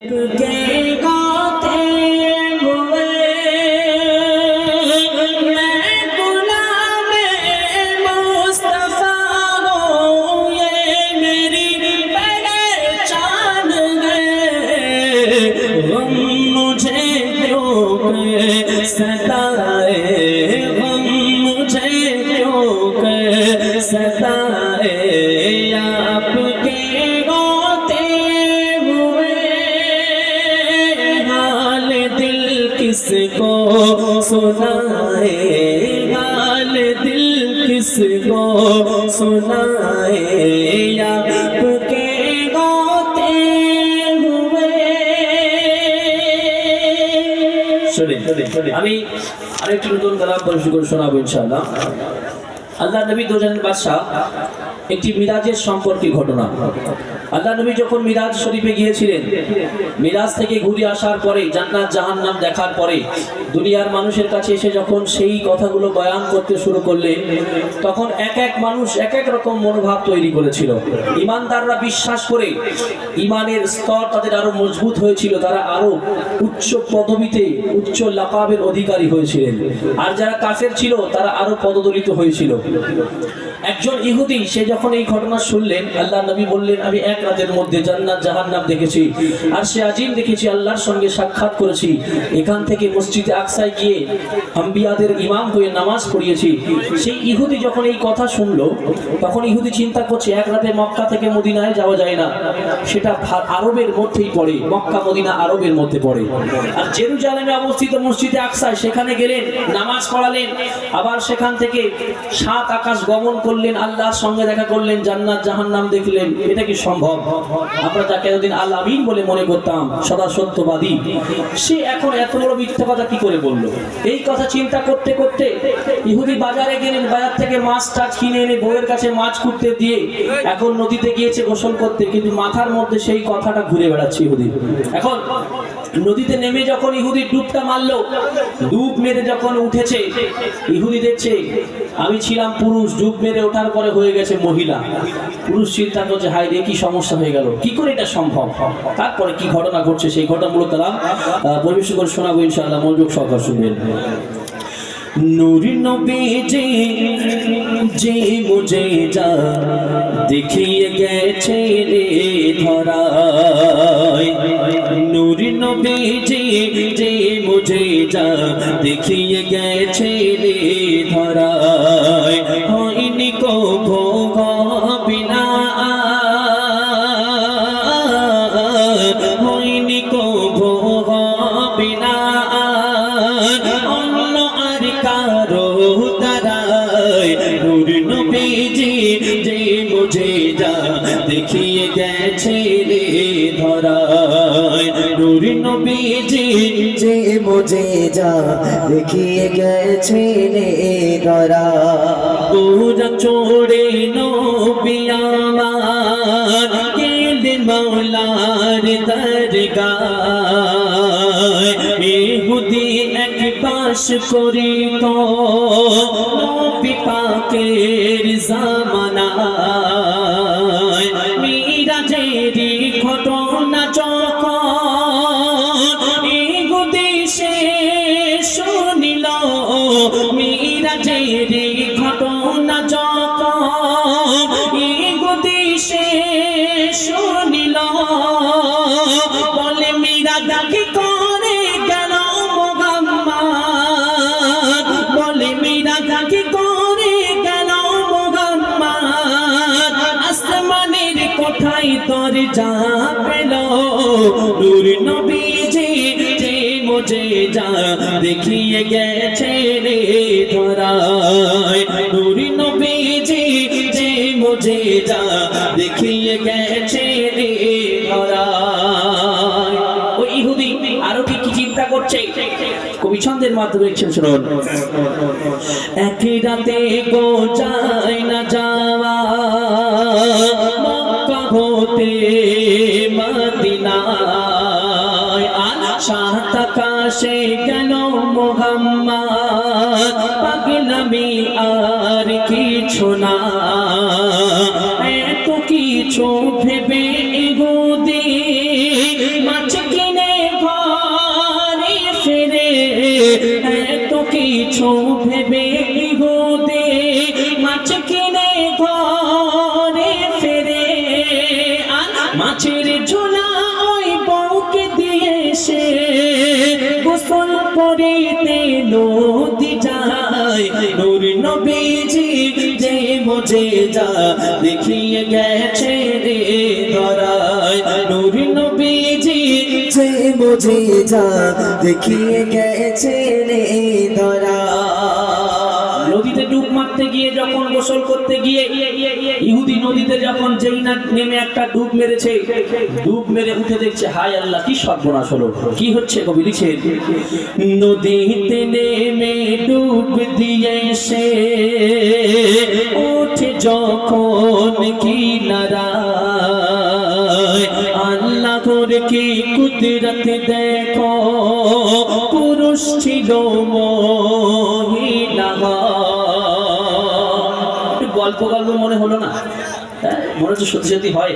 不게 이. किसको सुनाए हाल दिल किसको सुनाए आपके गाते हुए শুনে আমি আরেকটি নতুন কালাম পরিবেশন করে শোনাবো ইনশাআল্লাহ আল্লাহ নবী দোজানের বাদশাহ একটি মিরাজের সম্পর্কে ঘটনা আল্লাহ নবী যখন মিরাজ শরীফে গিয়েছিলেন, মিরাজ থেকে ঘুরে আসার পরে, জান্নাত জাহান্নাম দেখার পরে, দুনিয়ার মানুষের কাছে এসে যখন সেই কথাগুলো বয়ান করতে শুরু করলেন তখন এক এক মানুষ এক এক রকম মনোভাব তৈরি করেছিল। ইমানদাররা বিশ্বাস করে ইমানের স্তর তাদের আরও মজবুত হয়েছিল, তারা আরও উচ্চ পদবিতে, উচ্চ লাকাবের অধিকারী হয়েছিলেন। আর যারা কাফের ছিল, তারা আরও পদদলিত হয়েছিল। একজন ইহুদি, সে যখন এই ঘটনা শুনলেন, আল্লাহ নবী বললেন, আমি এক রাতের মধ্যে জান্নাত, জাহান্নাম দেখেছি। আর সে আজিম দেখেছি, আল্লাহর সঙ্গে সাক্ষাৎ করেছি। এখান থেকে মসজিদে আকসায় গিয়ে আম্বিয়াদের ইমাম হয়ে নামাজ পড়িয়েছি। সেই ইহুদি যখন এই কথা শুনলো, তখন ইহুদি চিন্তা করছে, এক রাতে মক্কা থেকে মদিনায় যাওয়া যায় না। সেটা আরবের মধ্যেই পড়ে। মক্কা, মদিনা আরবের মধ্যে পড়ে। আর জেরুজালেমে অবস্থিত মসজিদে আকসায় সেখানে গেলেন, নামাজ পড়ালেন। আবার সেখান থেকে সাত আকাশ গমন করলেন। আল্লাহর সঙ্গে দেখা করলেন, জান্নাত, জাহান্নাম দেখলেন, এটা কি সম্ভব? আমরা যাকে এতদিন আল আমিন বলে মনে করতাম, সদা সত্যবাদী। সে এখন এত বড় মিথ্যা কথা কি করে বলল? এই কথা চিন্তা করতে করতে ইহুদি বাজারে গেলেন, বাজার থেকে মাছ টাছ কিনে এনে বউয়ের কাছে মাছ খুঁড়তে দিয়ে এখন নদীতে গিয়েছে গোসল করতে, কিন্তু মাথার মধ্যে সেই কথাটা ঘুরে বেড়াচ্ছে ইহুদি। এখন নদীতে নেমে যখন ইহুদি ডুবটা মারলো ডুব মেরে যখন উঠেছে ইহুদি দেখছে আমি ছিলাম পুরুষ ডুব মেরে ওঠার পরে হয়ে গেছে মহিলা। পুরুষ চিন্তা করছে হাই রে কি সমস্যা হয়ে গেল? কি করে এটা সম্ভব? তারপরে কি ঘটনা ঘটছে সেই ঘটনাগুলো তারা আহ, পরিবেশন করে শোনাবো ইনশাআল্লাহ মনোযোগ সহকার শুনবেন। নূরি নবী জি জি মুঝে যা দেখিয়ে গেছে রে ধরায় নূরি নবী জি জি মুঝে যা দেখিয়ে গেছে রে ধরায় হয়নি কো মুঝে যা দেখিয়ে গেছে রে ধরা গোরা চোড়ে নবিয়ামার কেলেন মৌলার দরগায়। ইহুদি এক পাশ করি তো নবী পাকের জামানায়। দেখিয়ে গেছে রে ধরায়। নূর নবীজি যে মুঝে যা দেখিয়ে গেছে রে ধরায়। ওই ইহুদি, আরও কি কি চিন্তা করছে? কবি ছন্দের মাধ্যমে লিখছেন শুনুন। একই রাতে গো যায় না যাওয়া। মদিনায় আর সাত আকাশে গেল মোহাম্মদ? পাগলামি আর কিছু না। এত কিছু ভেবে মাছের ঝোলা ওই বউকে দিয়ে সে গোসল করিতে নদী যায়। নূর নবীজি যে বোঝে যা দেখিয়ে গেছে রে ধরায় নূর নবীজি যে বুঝে যা দেখিয়ে গেছে রে ধরা নদীতে ডুব মারতে গিয়ে যখন গোসল করতে গিয়ে ইহুদি নদীতে যখন যেই না নেমে একটা ডুব মেরেছে, ডুব মেরে উঠে দেখছে, হায় আল্লাহ, কি সর্বনাশ হলো। কি হচ্ছে কবি লিখছে নদীতে নেমে ডুব দিয়ে সে ওঠে যখন কি নারায়, আল্লাহর কি কুদরত দেখো, পুরুষ ছিল মহিলা গল্প গল্প মনে হলো না। হ্যাঁ, মনে হচ্ছে সত্যি সত্যি হয়।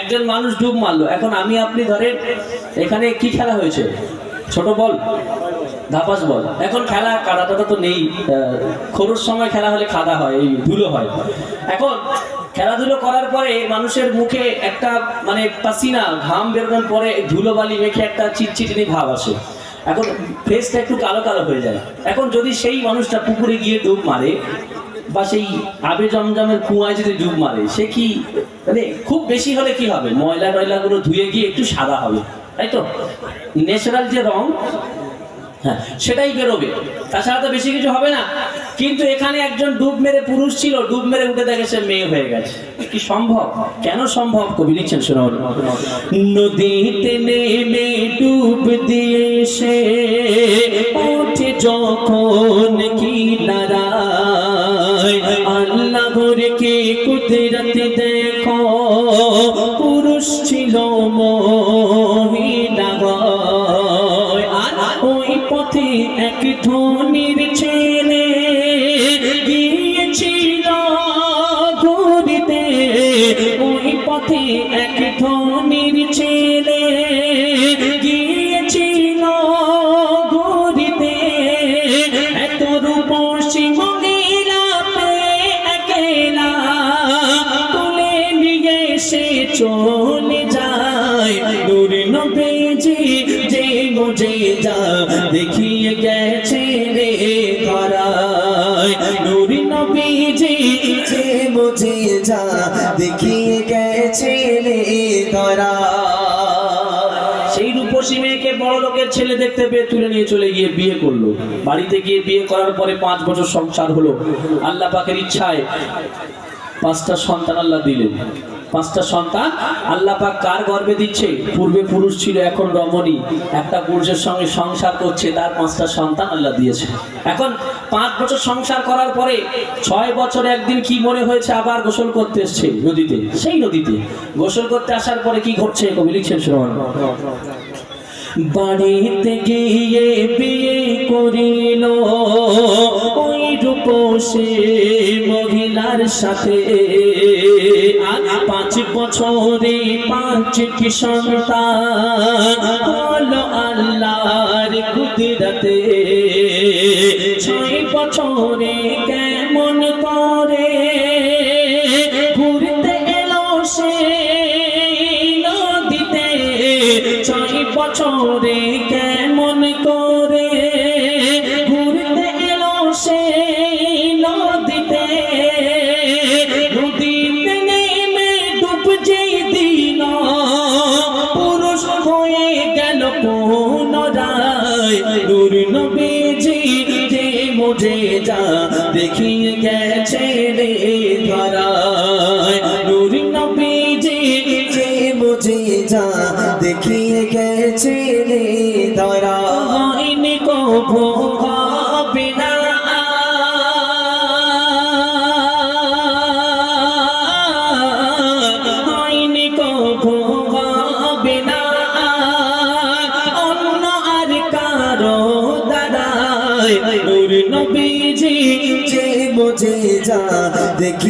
একজন মানুষ ডুব মারলো। এখন আমি আপনি ধরেন এখানে কি খেলা হয়েছে? ছোট বল ধাপাস বল। এখন খেলা কাদাটা তো নেই। খোরোর সময় খেলা হলে খাদা হয় এই ধুলো হয়। এখন খেলাধুলো করার পরে মানুষের মুখে একটা মানে পাসিনা ঘাম বেরোনোর পরে ধুলো বালি মেখে একটা চিটচিটনি ভাব আসে। এখন ফেসটা একটু কালো কালো হয়ে যায়। এখন যদি সেই মানুষটা পুকুরে গিয়ে ডুব মারে বা সেই আবে জমজমের কুয়ায় যদি ডুব মারে, সে কি মানে খুব বেশি হলে কি হবে? ময়লা টয়লাগুলো ধুয়ে গিয়ে একটু সাদা হবে, তাই তো? ন্যাচারাল যে রং হ্যাঁ সেটাই বেরোবে। তাছাড়া তো বেশি কিছু হবে না। কিন্তু এখানে একজন ডুব মেরে পুরুষ ছিল, ডুব মেরে উঠে দেখে সে মেয়ে হয়ে গেছে। কি সম্ভব? কেন সম্ভব? কবি লিখছেন, শোনো নদীতে নেমে ডুব দিয়ে সে ওঠে যখন কি নারায়। আল্লাহর কি কুদরত দেখো? পুরুষ ছিল মহিলা সেই মেয়েকে বড় লোকের ছেলে দেখতে পেয়ে তুলে নিয়ে চলে গিয়ে বিয়ে করল। বাড়িতে গিয়ে বিয়ে করার পরে পাঁচ বছর সংসার হলো। আল্লাহ পাকের ইচ্ছায় পাঁচটা সন্তান আল্লাহ দিলেন। পাঁচটা সন্তান আল্লাহ পাক কার গর্বে দিচ্ছে? পূর্বে পুরুষ ছিল, এখন রমণী। একটা পুরুষের সঙ্গে সংসার করছে, তার পাঁচটা সন্তান আল্লাহ দিয়েছে। এখন পাঁচ বছর সংসার করার পরে ছয় বছর একদিন কি মনে হয়েছে আবার গোসল করতে এসছে নদীতে? সেই নদীতে। গোসল করতে আসার পরে কি ঘটছে? কবি লিখছেন শ্রবণ বাড়িতে গিয়ে বিয়ে করিল। ওই রূপসী মহিলার সাথে পাঁচ বছরে পাঁচটি সন্তান হলো কুদরতে ছয় বছরে ছয় oh.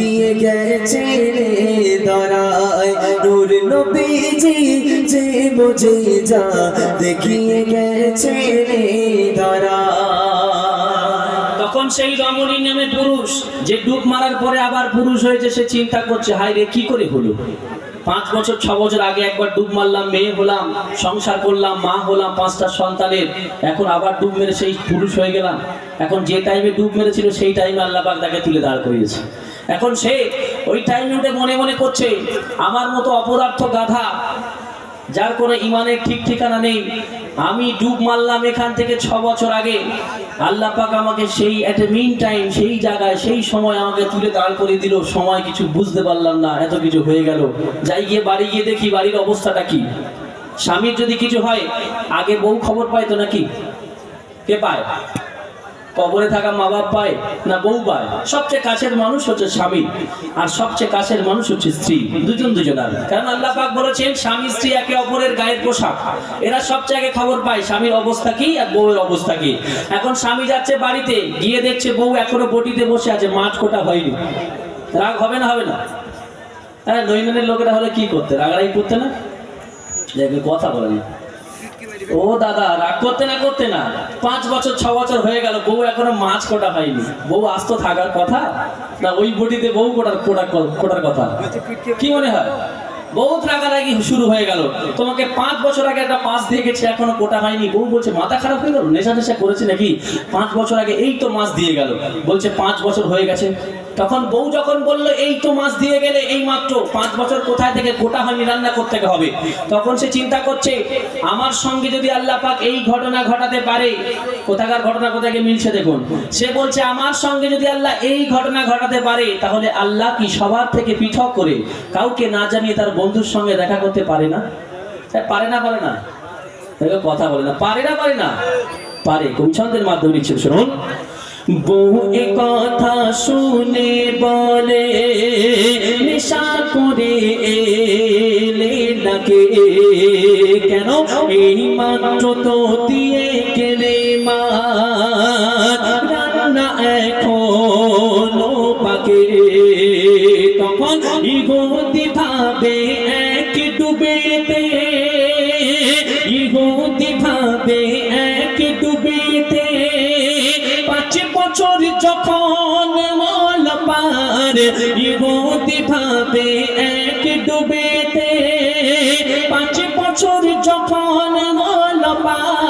দেখিয়ে গেছে নূর নবীজি যে বুঝে যা দেখিয়ে গেছে ধরা সেই রমণী নামে পুরুষ, যে ডুব মারার পরে আবার পুরুষ হয়েছে, সে চিন্তা করছে, হায় রে, কি করে হলো? পাঁচ বছর, ছ বছর আগে একবার ডুব মারলাম, মেয়ে হলাম, সংসার করলাম, মা হলাম, পাঁচটা সন্তানের। এখন আবার ডুব মেরে সেই পুরুষ হয়ে গেলাম। এখন যে টাইমে ডুব মেরেছিল, সেই টাইমে আল্লাহ তাকে তুলে দাঁড় করিয়েছে। এখন সে ওই টাইমে মনে মনে করছে, আমার মতো অপরার্থ গাধা, যার কোনো ইমানের ঠিক ঠিকানা নেই, আমি ডুব মারলাম এখান থেকে ছ বছর আগে। আল্লাহ পাক আমাকে সেই এট এ মিন টাইম সেই জায়গায়, সেই সময় আমাকে তুলে দাঁড় করে দিল। সময় কিছু বুঝতে পারলাম না, এত কিছু হয়ে গেল। যাই গিয়ে বাড়ি গিয়ে দেখি, বাড়ির অবস্থাটা কি? স্বামীর যদি কিছু হয়, আগে বউ খবর পায় তো নাকি? কে পায়? কবরে থাকা মা বাপ পায় না বউ পায়? সবচেয়ে কাছের মানুষ হচ্ছে স্বামী। আর সবচেয়ে কাছের মানুষ হচ্ছে স্ত্রী। দুজন দুজনার। কারণ আল্লাহ পাক বলেছেন, স্বামী স্ত্রী একে অপরের গায়ের পোশাক। এরা সবচেয়ে আগে খবর পায়, স্বামীর অবস্থা কি আর বউয়ের অবস্থা কি। এখন স্বামী যাচ্ছে বাড়িতে, গিয়ে দেখছে বউ এখনও বটিতে বসে আছে মাছ কোটা হয়নি। রাগ হবে না হবে না? হ্যাঁ দৈনন্দিন লোকেরা হলে কি করতে? রাগারাগি করতে না? কথা বলেন ও দাদা, রাগ করতে না করতে না। পাঁচ বছর, ছ বছর হয়ে গেল, বউ এখনও মাছ কোটা হয়নি। বউ আস্ত থাকার কথা? না ওই বটিতে বউ কোটার কোটার কথা। কি মনে হয়? বহুত রাগারাগি শুরু হয়ে গেল। তোমাকে পাঁচ বছর আগে একটা মাছ দিয়ে গেছে এখনও কোটা হয়নি। বউ বলছে, মাথা খারাপ হয়ে গেল? নেশা নেশা করেছে নাকি? পাঁচ বছর আগে এই তো মাছ দিয়ে গেল। বলছে, পাঁচ বছর হয়ে গেছে। তখন বউ যখন বলল, এই তো মাছ দিয়ে গেলে এই মাত্র পাঁচ বছর কোথায় থেকে কোটা হয়নি, রান্না করতে হবে? তখন সে চিন্তা করছে, আমার সঙ্গে যদি আল্লাহ পাক এই ঘটনা ঘটাতে পারে, কোথাকার ঘটনা, কোথাকে মিলছে দেখুন। সে বলছে, আমার সঙ্গে যদি আল্লাহ এই ঘটনা ঘটাতে পারে, তাহলে আল্লাহ কি সবার থেকে পৃথক করে কাউকে না জানিয়ে তার বন্ধুর সঙ্গে দেখা করতে পারে না? পারে না পারে না। কথা বলে না। পারে না পারে না। পারে। কবি ছন্দের মাধ্যমে লিখছে শুনুন বউ এ কথা শুনে বলে, নেশা করে এলে ডাকে। কেন? এই মাত্র তো দিয়ে গেলে মা। রান্না এখনও পাকে তখন ইগোতি ভাবে এক ডুবেতে বছর যখন মল পার বিভূতি ভাবে এক ডুবেতে পাঁচ বছর যখন মল পার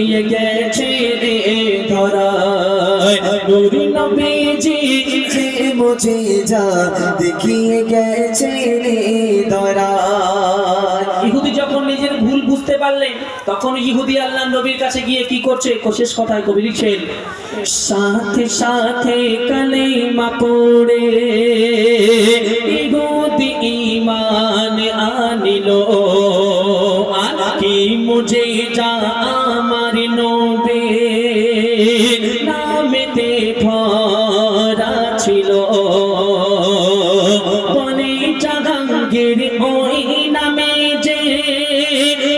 দেখিয়ে গেছে রে ধরায় নূর নবীজি যে যা দেখিয়ে গেছে রে ধরা। ইহুদি যখন নিজের ভুল বুঝতে পারলেন তখন ইহুদি আল্লাহ নবীর কাছে গিয়ে কি করছে? শেষ কথায় কবি লিখছেন সাথে সাথে কালেমা পড়ে ইহুদি ইমান আনিল। আর কি মুঝে যা নামেতে ভরা ছিল। বনে জাহাঙ্গীর ওই নামে যে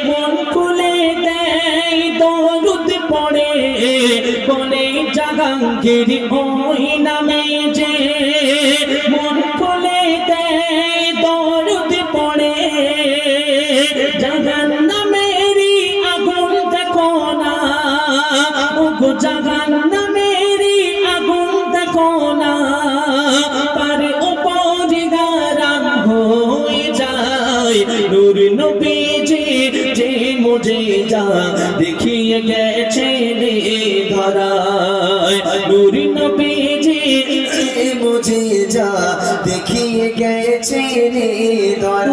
মন খুলে দেয় দরুদ পড়ে। বনে জাহাঙ্গীর ওই নামে যে মন খুলে দেয় দরুদ পড়ে। জাহান্নামেরই আগুন দেখো না। ওগো জাহান্নামেরই আগুন দেখো না তার উপর যায়। মুঝে যা দেখিয়ে গেছে রে ধরায়। মুঝে যা দেখিয়ে রে ধরা